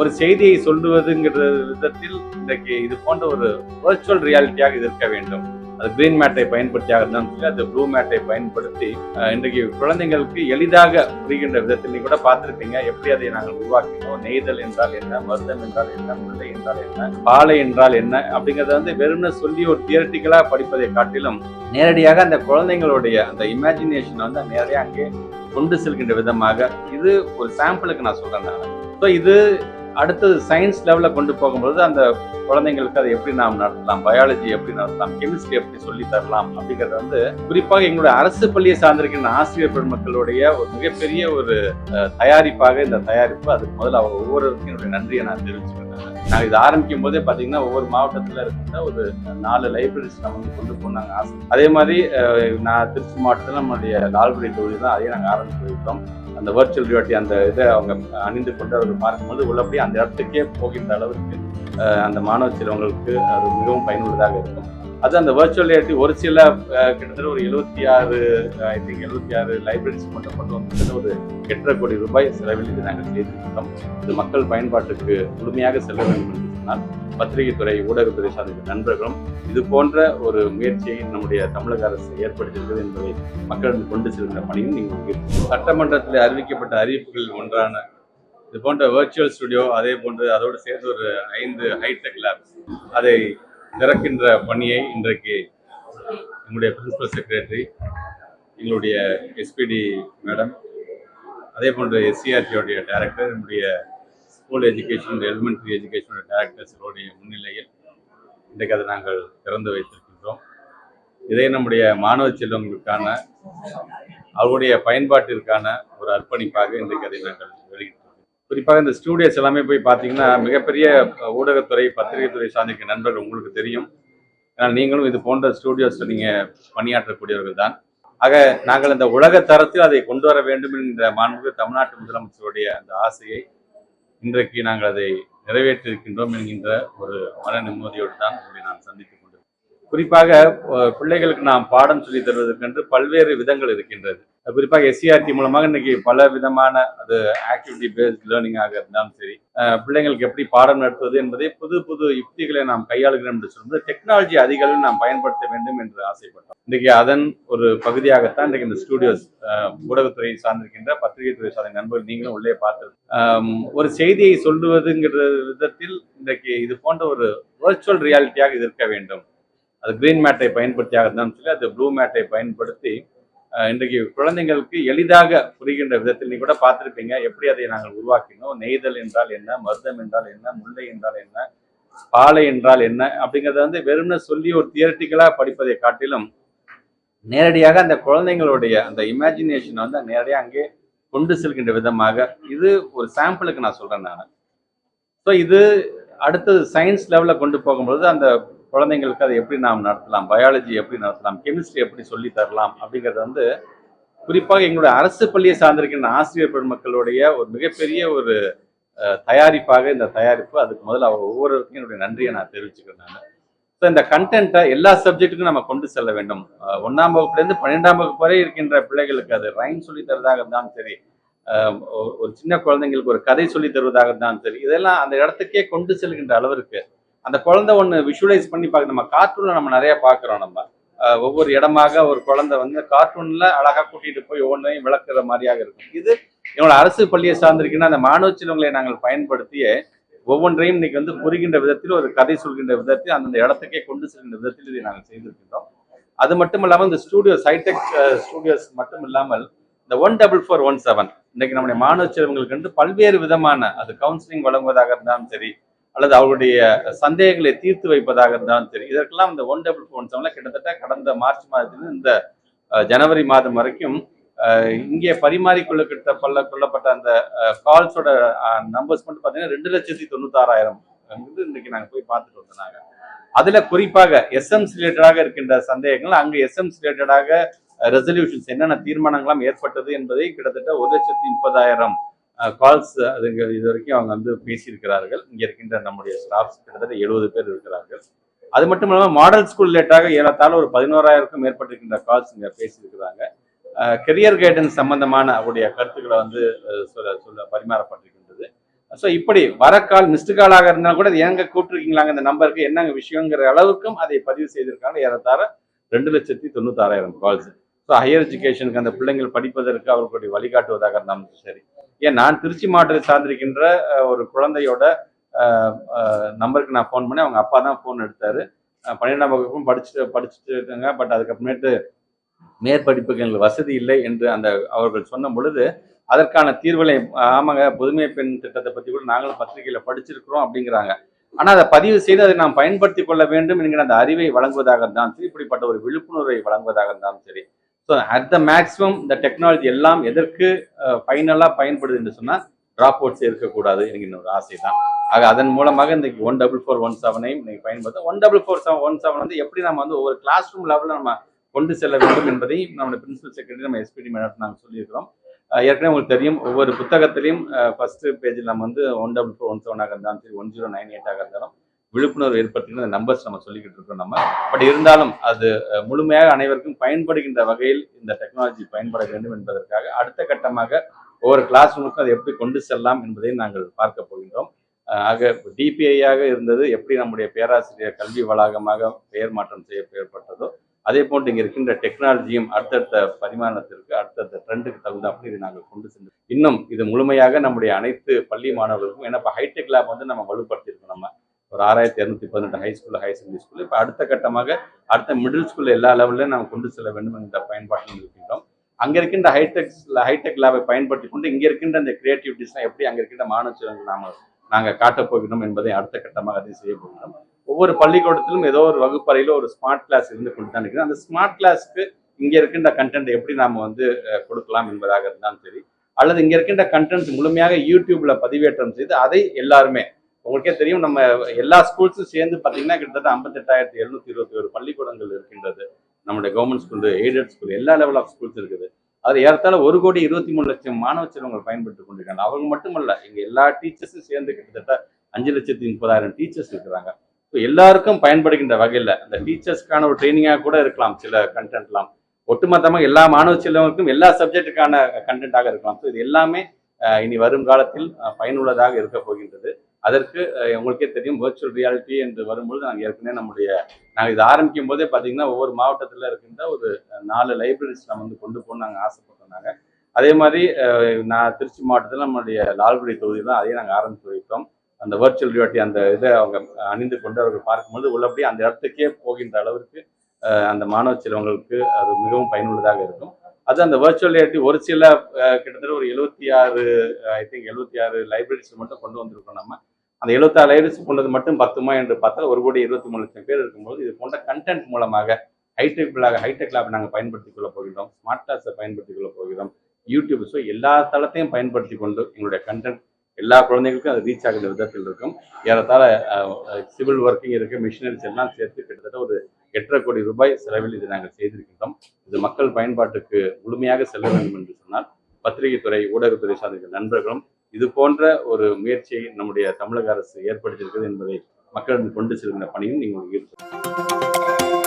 ஒரு செய்தியை சொல்லுவதுங்கிற விதத்தில் இன்றைக்கு இது போன்ற ஒரு வர்ச்சுவல் ரியாலிட்டியாக இது இருக்க வேண்டும். அது கிரீன் மேட்டை பயன்படுத்தியாக இருந்தாலும் சரி அது ப்ளூ மேட்டை பயன்படுத்தி இன்றைக்கு குழந்தைங்களுக்கு எளிதாக புரிகின்ற விதத்தில் நீங்க கூட பார்த்துருப்பீங்க. எப்படி அதை நாங்கள் உருவாக்கினோம் நெய்தல் என்றால் என்ன மருதம் என்றால் என்ன முல்லை என்றால் என்ன பாலை என்றால் என்ன அப்படிங்கிறத வந்து வெறும்னு சொல்லி ஒரு தியரட்டிக்கலா படிப்பதை காட்டிலும் நேரடியாக அந்த குழந்தைங்களுடைய அந்த இமேஜினேஷன் வந்து நேரடியாக அங்கே கொண்டு செல்கின்ற விதமாக இது ஒரு சாம்பிளுக்கு நான் சொல்றேன் நான். ஸோ இது அடுத்தது சயின்ஸ் லெவலில் கொண்டு போகும்போது அந்த குழந்தைங்களுக்கு அதை எப்படி நாம் நடத்தலாம்? பயாலஜி எப்படி நடத்தலாம்? கெமிஸ்ட்ரி எப்படி சொல்லி தரலாம்? அப்படிங்கறது வந்து குறிப்பாக எங்களுடைய அரசு பள்ளியை சார்ந்திருக்கின்ற ஆசிரியர் பெருமக்களுடைய ஒரு மிகப்பெரிய ஒரு தயாரிப்பாக இந்த தயாரிப்பு அதுக்கு முதல்ல அவங்க ஒவ்வொருவருக்கும் என்னுடைய நன்றியை நான் தெரிவிச்சுக்கிறேன். நாங்கள் இது ஆரம்பிக்கும் போதே பார்த்தீங்கன்னா ஒவ்வொரு மாவட்டத்தில் இருக்கின்ற ஒரு நாலு லைப்ரரிஸ் நம்ம வந்து கொண்டு போனாங்க. ஆசை அதே மாதிரி நான் திருச்சி மாவட்டத்தில் நம்மளுடைய லால்புரி தொகுதி தான் அதையும் நாங்கள் ஆரம்பித்து அந்த வர்ச்சுவல் ரியாலிட்டி அந்த இதை அவங்க அணிந்து கொண்டு அவர் பார்க்கும்போது உள்ளபடி அந்த இடத்துக்கே போகின்ற அளவுக்கு அந்த மாணவ செல்வங்களுக்கு அது மிகவும் பயனுள்ளதாக இருக்கும். அது அந்த வர்ச்சுவல் ரியாலிட்டி ஒரு சில கிட்டத்தட்ட ஒரு எழுபத்தி ஆறு ஐ திங்க் எழுபத்தி ஆறு லைப்ரரிஸ் மட்டும் கொண்டு வந்து ஒரு எட்டரை கோடி ரூபாய் செலவில் இது நாங்கள் செய்திருக்கிறோம். இது மக்கள் பயன்பாட்டுக்கு முழுமையாக செல்ல வேண்டும் என்று சொன்னால் பத்திரிகை துறை ஊடகத்துறை சார்ந்த நண்பர்களும் இது போன்ற ஒரு முயற்சியை நம்முடைய தமிழக அரசு ஏற்படுத்தியிருக்கிறது என்பதை மக்களிடம் கொண்டு செல்கிற பணியும் நீங்கள் சட்டமன்றத்தில் அறிவிக்கப்பட்ட அறிவிப்புகளில் ஒன்றான இது போன்ற வேர்ச்சுவல் ஸ்டுடியோ அதே போன்று அதோடு சேர்ந்து ஒரு ஐந்து ஹைடெக் லேப்ஸ் அதை திறக்கின்ற பணியை இன்றைக்கு எங்களுடைய பிரின்சிபல் செக்ரட்டரி எங்களுடைய எஸ்பிடி மேடம் அதே போன்று எஸ்சிஆர்டியோடைய டைரக்டர் நம்முடைய ஸ்கூல் எஜுகேஷன் எலிமெண்ட்ரி எஜுகேஷனோட டைரக்டர்ஸோடைய முன்னிலையில் இன்றைக்கு அதை நாங்கள் திறந்து வைத்திருக்கின்றோம். இதை நம்முடைய மாணவ செல்வங்களுக்கான அவருடைய பயன்பாட்டிற்கான ஒரு அர்ப்பணிப்பாக இன்றைக்கு அதை நாங்கள் குறிப்பாக இந்த ஸ்டூடியோஸ் எல்லாமே போய் பார்த்தீங்கன்னா மிகப்பெரிய ஊடகத்துறை பத்திரிகைத்துறை சார்ந்திருக்க நண்பர்கள் உங்களுக்கு தெரியும். ஏன்னா நீங்களும் இது போன்ற ஸ்டூடியோஸ் நீங்கள் பணியாற்றக்கூடியவர்கள் தான். ஆக நாங்கள் இந்த உலக தரத்தில் அதை கொண்டு வர வேண்டும் என்கிற மாண்புக்கு தமிழ்நாட்டு முதலமைச்சருடைய அந்த ஆசையை இன்றைக்கு நாங்கள் அதை நிறைவேற்றிருக்கின்றோம் என்கின்ற ஒரு மன நிம்மதியோடு தான் உங்களை நான் சந்தித்து குறிப்பாக பிள்ளைகளுக்கு நாம் பாடம் சொல்லி தருவதற்கென்று பல்வேறு விதங்கள் இருக்கின்றது. குறிப்பாக எஸ்சிஆர்டி மூலமாக இன்னைக்கு பல விதமான அது ஆக்டிவிட்டி பேஸ்ட் லேர்னிங்காக இருந்தாலும் சரி பிள்ளைங்களுக்கு எப்படி பாடம் நடத்துவது என்பதை புது புது யுக்திகளை நாம் கையாளுகிறோம் என்று சொல்லும்போது டெக்னாலஜி அதிக அளவில் நாம் பயன்படுத்த வேண்டும் என்று ஆசைப்பட்டோம். இன்றைக்கு அதன் ஒரு பகுதியாகத்தான் இன்றைக்கு இந்த ஸ்டூடியோஸ் ஊடகத்துறை சார்ந்திருக்கின்ற பத்திரிகை துறை சார்ந்த நண்பர்கள் நீங்களும் உள்ளே பார்த்து ஒரு செய்தியை சொல்லுவதுங்கிற விதத்தில் இன்றைக்கு இது போன்ற ஒரு வர்ச்சுவல் ரியாலிட்டியாக இது இருக்க வேண்டும். அது கிரீன் மேட்டை பயன்படுத்தி இருந்தாலும் சொல்லி அது ப்ளூ மேட்டை பயன்படுத்தி இன்றைக்கு குழந்தைங்களுக்கு எளிதாக புரிகின்ற விதத்தில் நீ கூட பார்த்துருப்பீங்க. எப்படி அதை நாங்கள் உருவாக்கினோம்? நெய்தல் என்றால் என்ன? மருதம் என்றால் என்ன? முல்லை என்றால் என்ன? பாலை என்றால் என்ன? அப்படிங்கிறத வந்து வெறும்னு சொல்லி ஒரு தியரட்டிக்கலாக படிப்பதை காட்டிலும் நேரடியாக அந்த குழந்தைங்களுடைய அந்த இமேஜினேஷன் வந்து நேரடியாக அங்கே கொண்டு செல்கின்ற விதமாக இது ஒரு சாம்பிளுக்கு நான் சொல்கிறேன் நான். ஸோ இது அடுத்தது சயின்ஸ் லெவலில் கொண்டு போகும்பொழுது அந்த குழந்தைங்களுக்கு அதை எப்படி நாம் நடத்தலாம்? பயாலஜி எப்படி நடத்தலாம்? கெமிஸ்ட்ரி எப்படி சொல்லி தரலாம்? அப்படிங்கிறது வந்து குறிப்பாக எங்களுடைய அரசு பள்ளியை சார்ந்திருக்கின்ற ஆசிரியர் பெருமக்களுடைய ஒரு மிகப்பெரிய ஒரு தயாரிப்பாக இந்த தயாரிப்பு அதுக்கு முதல்ல அவங்க ஒவ்வொருவருக்கும் என்னுடைய நன்றியை நான் தெரிவிச்சுக்கிறேன் நான். ஸோ இந்த கண்டென்ட்டை எல்லா சப்ஜெக்ட்டுக்கும் நம்ம கொண்டு செல்ல வேண்டும். ஒன்றாம் வகுப்புலேருந்து பன்னெண்டாம் வகுப்பு வரை இருக்கின்ற பிள்ளைகளுக்கு அது ரைம் சொல்லி தருவதாக இருந்தாலும் சரி ஒரு- ஒரு சின்ன குழந்தைங்களுக்கு ஒரு கதை சொல்லி தருவதாக இருந்தாலும் சரி இதெல்லாம் அந்த இடத்துக்கே கொண்டு செல்கின்ற அளவிற்கு அந்த குழந்தை ஒன்று விஷுவலைஸ் பண்ணி பார்க்க நம்ம கார்ட்டூனில் நம்ம நிறைய பார்க்குறோம் நம்ம. ஒவ்வொரு இடமாக ஒரு குழந்தை வந்து கார்ட்டூனில் அழகாக கூட்டிகிட்டு போய் ஒவ்வொன்றையும் விளக்குற மாதிரியாக இருக்கும். இது என்னோட அரசு பள்ளியை சார்ந்திருக்கின்ற அந்த மாணவ செல்வங்களை நாங்கள் பயன்படுத்திய ஒவ்வொன்றையும் இன்னைக்கு வந்து புரிகின்ற விதத்தில் ஒரு கதை சொல்கின்ற விதத்தில் அந்தந்த இடத்துக்கே கொண்டு செல்கின்ற விதத்தில் இதை நாங்கள் செய்திருக்கின்றோம். அது மட்டும் இல்லாமல் இந்த ஸ்டூடியோஸ் ஹைடெக் ஸ்டூடியோஸ் மட்டும் இல்லாமல் இந்த one double four one seven இன்னைக்கு நம்முடைய மாணவ செல்வங்களுக்கு வந்து பல்வேறு விதமான அது கவுன்சிலிங் வழங்குவதாக இருந்தாலும் சரி அல்லது அவருடைய சந்தேகங்களை தீர்த்து வைப்பதாக இருந்தாலும் சரி இதற்கெல்லாம் இந்த ஒன் டபுள் ஃபோன் ஒன் செவன்ல கிட்டத்தட்ட கடந்த மார்ச் மாதத்திலிருந்து இந்த ஜனவரி மாதம் வரைக்கும் இங்கே பரிமாறிக்கொள்ளப்பட்ட பல்ல கொள்ளப்பட்ட அந்த கால்ஸோட நம்பர்ஸ் மட்டும் பார்த்தீங்கன்னா ரெண்டு லட்சத்தி தொண்ணூத்தாறாயிரம் இன்னைக்கு நாங்கள் போய் பார்த்துட்டு வந்தோம் நாங்கள் அதில் குறிப்பாக எஸ்எம்ஸ் ரிலேட்டடாக இருக்கின்ற சந்தேகங்கள் அங்கே எஸ்எம்ஸ் ரிலேட்டடாக ரெசல்யூஷன்ஸ் என்னென்ன தீர்மானங்கள்லாம் ஏற்பட்டது என்பதை கிட்டத்தட்ட ஒரு லட்சத்தி முப்பதாயிரம் கால்ஸ் அது இது வரைக்கும் அவங்க வந்து பேசியிருக்கிறார்கள். இங்கே இருக்கின்ற நம்முடைய ஸ்டாஃப்ஸ் கிட்டத்தட்ட எழுபது பேர் இருக்கிறார்கள். அது மட்டும் இல்லாமல் மாடல் ஸ்கூல் லேட்டாக ஏறத்தாழ ஒரு பதினோராயிரக்கும் மேற்பட்டிருக்கின்ற கால்ஸ் இங்கே பேசியிருக்கிறாங்க. கெரியர் கைடன்ஸ் சம்பந்தமான அவருடைய கருத்துக்களை வந்து சொல்ல சொல்ல பரிமாறப்பட்டிருக்கின்றது. ஸோ இப்படி வர கால் மிஸ்டு காலாக இருந்தால் கூட எங்க கூப்பிட்டுருக்கீங்களாங்க? இந்த நம்பருக்கு என்னங்க விஷயங்கிற அளவுக்கும் அதை பதிவு செய்திருக்காங்க ஏறத்தாழ ரெண்டு லட்சத்தி தொண்ணூத்தாறாயிரம் கால்ஸ் ஸோ ஹையர் எஜுகேஷனுக்கு அந்த பிள்ளைங்கள் படிப்பதற்கு அவர்களுடைய வழிகாட்டுவதாக இருந்தாலும் சரி. ஏன் நான் திருச்சி மாவட்டத்தை சார்ந்திருக்கின்ற ஒரு குழந்தையோட நம்பருக்கு நான் ஃபோன் பண்ணி அவங்க அப்பா தான் ஃபோன் எடுத்தார். பன்னிரெண்டாம் வகுப்பும் படிச்சுட்டு படிச்சுட்டு இருக்காங்க. பட் அதுக்கப்புறமேட்டு மேற்படிப்புக்கு எங்களுக்கு வசதி இல்லை என்று அந்த அவர்கள் சொன்ன பொழுது அதற்கான தீர்வுகளை ஆமாங்க புதுமை பெண் திட்டத்தை பற்றி கூட நாங்களும் பத்திரிகையில் படிச்சிருக்கிறோம் அப்படிங்கிறாங்க. ஆனால் அதை பதிவு செய்து அதை நாம் பயன்படுத்தி கொள்ள வேண்டும் என்கிற அந்த அறிவை வழங்குவதாக இருந்தாலும் சரி இப்படிப்பட்ட ஒரு விழிப்புணர்வை வழங்குவதாக இருந்தாலும் சரி ஸோ அட் த மேக்ஸிமம் இந்த டெக்னாலஜி எல்லாம் எதற்கு ஃபைனலாக பயன்படுது என்று சொன்னால் ட்ராப் அவுட்ஸ் இருக்கக்கூடாது எனக்கு இன்னொரு ஆசை தான். ஆக அதன் மூலமாக இந்த ஒன் டபுள் ஃபோர் ஒன் செவனையும் இன்னைக்கு பயன்படுத்த one double four seven one seven வந்து எப்படி நம்ம வந்து ஒவ்வொரு கிளாஸ் ரூம் லெவலில் நம்ம கொண்டு செல்ல வேண்டும் என்பதை நம்மளுடைய பிரின்சிபல் செக்ரட்டரி நம்ம எஸ்பிடி மேடம் நாங்கள் சொல்லியிருக்கிறோம். ஏற்கனவே உங்களுக்கு தெரியும் ஒவ்வொரு புத்தகத்திலையும் ஃபர்ஸ்ட் பேஜில் நம்ம வந்து ஒன் டபுள் ஃபோர் ஒன் செவனாக இருந்தாலும் சரி ஒன் ஜீரோ நைன் எயிட்டாக இருந்தாலும் விழிப்புணர்வு ஏற்படுத்தின நம்பர்ஸ் நம்ம சொல்லிக்கிட்டு இருக்கோம் நம்ம. பட் இருந்தாலும் அது முழுமையாக அனைவருக்கும் பயன்படுகின்ற வகையில் இந்த டெக்னாலஜி பயன்பட வேண்டும் என்பதற்காக அடுத்த கட்டமாக ஒவ்வொரு கிளாஸ் ரூமுக்கும் அதை எப்படி கொண்டு செல்லலாம் என்பதை நாங்கள் பார்க்க போகின்றோம். ஆக டிபிஐயாக இருந்தது எப்படி நம்முடைய பேராசிரியர் கல்வி வளாகமாக பெயர் மாற்றம் செய்ய ஏற்பட்டதோ அதே போன்று இங்கே இருக்கின்ற டெக்னாலஜியும் அடுத்தடுத்த பரிமாணத்திற்கு அடுத்தடுத்த ட்ரெண்டுக்கு தகுந்தாப்படி இதை நாங்கள் கொண்டு சென்று இன்னும் இது முழுமையாக நம்முடைய அனைத்து பள்ளி மாணவர்களுக்கும் ஏன்னா இப்போ ஹைடெக் லேப் வந்து நம்ம வலுப்படுத்தியிருக்கோம் நம்ம. ஒரு ஆறாயிரத்தி இரநூத்தி பதினெட்டு high school high secondary school இப்போ அடுத்த கட்டமாக அடுத்த மிடில் ஸ்கூல் எல்லா லெவல்லையும் நம்ம கொண்டு செல்ல வேண்டும் என்ற பயன்பாட்டில் இருக்கின்றோம். அங்கே இருக்கின்ற ஹைடெக் ஹைடெக் லேபை பயன்படுத்தி கொண்டு இங்கே இருக்கின்ற இந்த கிரியேட்டிவிட்டிஸ்லாம் எப்படி அங்கே இருக்கின்ற மாணவர்கள் நாம் நாங்கள் காட்டப் போகிறோம் என்பதை அடுத்த கட்டமாக அதை செய்ய போகிறோம் ஒவ்வொரு பள்ளிக்கூடத்திலும் ஏதோ ஒரு வகுப்பறையில் ஒரு ஸ்மார்ட் கிளாஸ் இருந்து கொண்டு தான் இருக்குது. அந்த ஸ்மார்ட் கிளாஸ்க்கு இங்கே இருக்கின்ற கண்டென்ட் எப்படி நாம் வந்து கொடுக்கலாம் என்பதாக இருந்தாலும் சரி அல்லது இங்கே இருக்கின்ற கண்டென்ட் முழுமையாக யூடியூப்பில் பதிவேற்றம் செய்து அதை எல்லாருமே உங்களுக்கே தெரியும் நம்ம எல்லா ஸ்கூல்ஸும் சேர்ந்து பார்த்தீங்கன்னா கிட்டத்தட்ட ஐம்பத்தெட்டாயிரத்தி எழுநூத்தி இருபத்தி ஒரு பள்ளிக்கூடங்கள் இருக்கின்றது. நம்முடைய கவர்மெண்ட் ஸ்கூல் எய்டட் ஸ்கூல் எல்லா லெவல் ஆஃப் ஸ்கூல்ஸ் இருக்குது. அது ஏறத்தாழ ஒரு கோடி இருபத்தி மூணு லட்சம் மாணவ செல்வங்கள் பயன்பட்டு கொண்டிருக்காங்க. அவங்க மட்டுமல்ல இங்க எல்லா டீச்சர்ஸும் சேர்ந்து கிட்டத்தட்ட அஞ்சு லட்சத்தி முப்பதாயிரம் டீச்சர்ஸ் இருக்கிறாங்க. ஸோ எல்லாருக்கும் பயன்படுகின்ற வகையில் அந்த டீச்சர்ஸ்க்கான ஒரு ட்ரைனிங்காக கூட இருக்கலாம் சில கண்டென்ட்லாம் ஒட்டுமொத்தமாக எல்லா மாணவ செல்வங்களுக்கும் எல்லா சப்ஜெக்ட்டுக்கான கண்டென்ட்டாக இருக்கலாம். ஸோ இது எல்லாமே இனி வரும் காலத்தில் பயனுள்ளதாக இருக்க போகின்றது. அதற்கு உங்களுக்கே தெரியும் வர்ச்சுவல் ரியாலிட்டி என்று வரும்பொழுது நாங்கள் ஏற்கனவே நம்முடைய நாங்கள் இதை ஆரம்பிக்கும் போதே பார்த்தீங்கன்னா ஒவ்வொரு மாவட்டத்தில் இருக்கின்ற ஒரு நாலு லைப்ரரிஸ் நம்ம வந்து கொண்டு போகணும் நாங்கள் ஆசைப்பட்டோம் நாங்கள் அதே மாதிரி நான் திருச்சி மாவட்டத்தில் நம்மளுடைய லால்குடி தொகுதியில் அதையும் நாங்கள் ஆரம்பித்து வைத்தோம். அந்த வர்ச்சுவல் ரியாலிட்டி அந்த இதை அவங்க அணிந்து கொண்டு அவர்கள் பார்க்கும்போது உள்ளபடி அந்த இடத்துக்கே போகின்ற அளவிற்கு அந்த மாணவ செல்வங்களுக்கு அது மிகவும் பயனுள்ளதாக இருக்கும். அது அந்த வர்ச்சுவல் ரியாலிட்டி ஒரு சில கிட்டத்தட்ட ஒரு எழுபத்தி ஆறு ஐ திங்க் எழுபத்தி ஆறு லைப்ரரிஸ் மட்டும் கொண்டு வந்திருக்கோம் நம்ம. அந்த எழுபத்தாறு லைப்ரரிஸ் கொண்டது மட்டும் பத்துமா என்று பார்த்தால் ஒரு கோடி இருபத்தி மூணு லட்சம் பேர் இருக்கும்போது இது போன்ற கண்டென்ட் மூலமாக ஹைடெக் ஹைடெக் லேப் நாங்கள் பயன்படுத்திக் கொள்ள போகிறோம். ஸ்மார்ட் கிளாஸை பயன்படுத்திக் கொள்ள போகிறோம். யூடியூப் ஸோ எல்லா தளத்தையும் பயன்படுத்தி கொண்டு எங்களுடைய கண்டென்ட் எல்லா குழந்தைகளுக்கும் அது ரீச் ஆகிற விதத்தில் இருக்கும். ஏறத்தாழ சிவில் ஒர்க்கிங் இருக்கு மிஷினரிஸ் எல்லாம் சேர்த்து கிட்டத்தட்ட ஒரு எட்டரை கோடி ரூபாய் செலவில் இதை நாங்கள் செய்திருக்கின்றோம். இது மக்கள் பயன்பாட்டுக்கு முழுமையாக செல்ல வேண்டும் என்று சொன்னால் பத்திரிகை துறை ஊடகத்துறை சார்ந்த நண்பர்களும் இது போன்ற ஒரு முயற்சியை நம்முடைய தமிழக அரசு ஏற்படுத்தியிருக்கிறது என்பதை மக்களிடம் கொண்டு செல்கின்ற பணியும் நீங்கள் ஈடுபட்டு